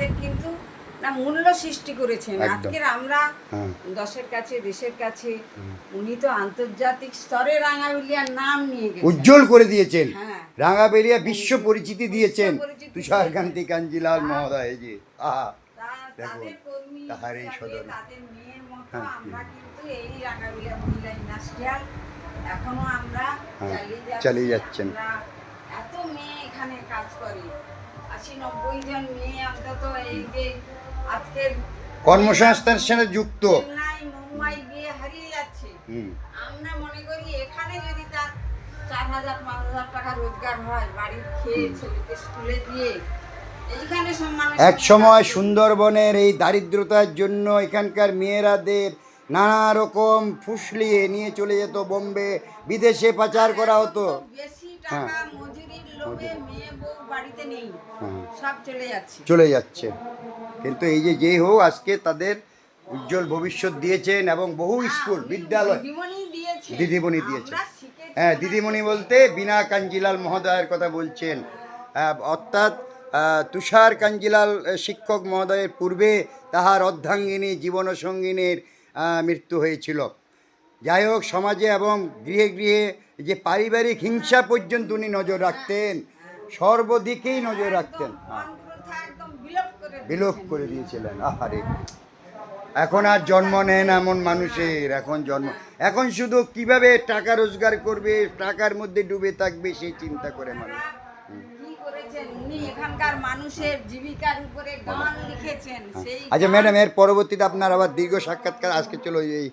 আমাদের কিন্তু না মূল্য সৃষ্টি করেছেন। আজকের আমরা হ্যাঁ। দশের কাছে দেশের কাছে উনি তো আন্তর্জাতিক স্তরে রাঙাউলিয়ার নাম নিয়ে গেছেন। উজ্জ্বল করে দিয়েছেন। হ্যাঁ। রাঙাবেলিয়া বিশ্ব পরিচিতি দিয়েছেন। পরিচিতি তুষার কান্তি কাঞ্জিলাল মহোদয় জি। আহা। তা- দেখুন, তাদের কর্মী সদন। তাদের মেয়ের মতো হ্যাঁ, আমরা কিন্তু এই ইন্ডাস্ট্রিয়াল এখনও আমরা হ্যাঁ, চালিয়ে যাচ্ছেন। এখানে কাজ করে। আশি নব্বই জন মেয়ে অন্তত এই যে আজকের কর্মসংস্থানের সাথে যুক্ত। মুম্বাই গিয়ে হারিয়ে যাচ্ছে। আমরা মনে করি এখানে যদি তার চার হাজার পাঁচ হাজার টাকা রোজগার হয় বাড়ির খেয়ে ছেলেকে স্কুলে দিয়ে এক সময় সুন্দরবনের এই দারিদ্রতার জন্য এখানকার মেয়েরাদের নানা রকম ফুসলিয়ে নিয়ে চলে যেত বোম্বে। বিদেশে পাচার করা হতো। টাকা মজুরির লোভে মেয়ে বউ বাড়িতে নেই হ্যাঁ। সব চলে যাচ্ছে। চলে যাচ্ছে। কিন্তু এই যে যেই হোক আজকে তাদের উজ্জ্বল ভবিষ্যৎ দিয়েছেন এবং বহু স্কুল বিদ্যালয়। দিদিমণি দিয়েছে হ্যাঁ দিদিমণি বলতে বিনা কাঞ্জিলাল মহোদয়ের কথা বলছেন। অর্থাৎ তুষার কাঞ্জিলাল শিক্ষক মহোদয়ের পূর্বে তাহার অর্ধাঙ্গিনী জীবন সঙ্গিনীর মৃত্যু হয়েছিল। যাই হোক সমাজে এবং গৃহে গৃহে যে পারিবারিক হিংসা পর্যন্ত উনি নজর রাখতেন সর্বদিকেই নজর রাখতেন। হ্যাঁ। বিলোপ করে দিয়েছিলেন আহারে। এখন আর জন্ম নেন এমন মানুষের এখন জন্ম। এখন শুধু কীভাবে টাকা রোজগার করবে টাকার মধ্যে ডুবে থাকবে সেই চিন্তা করে মানুষ। আচ্ছা ম্যাডাম এর পরবর্তীতে আপনার আবার দীর্ঘ সাক্ষাৎকার আজকে চলো এই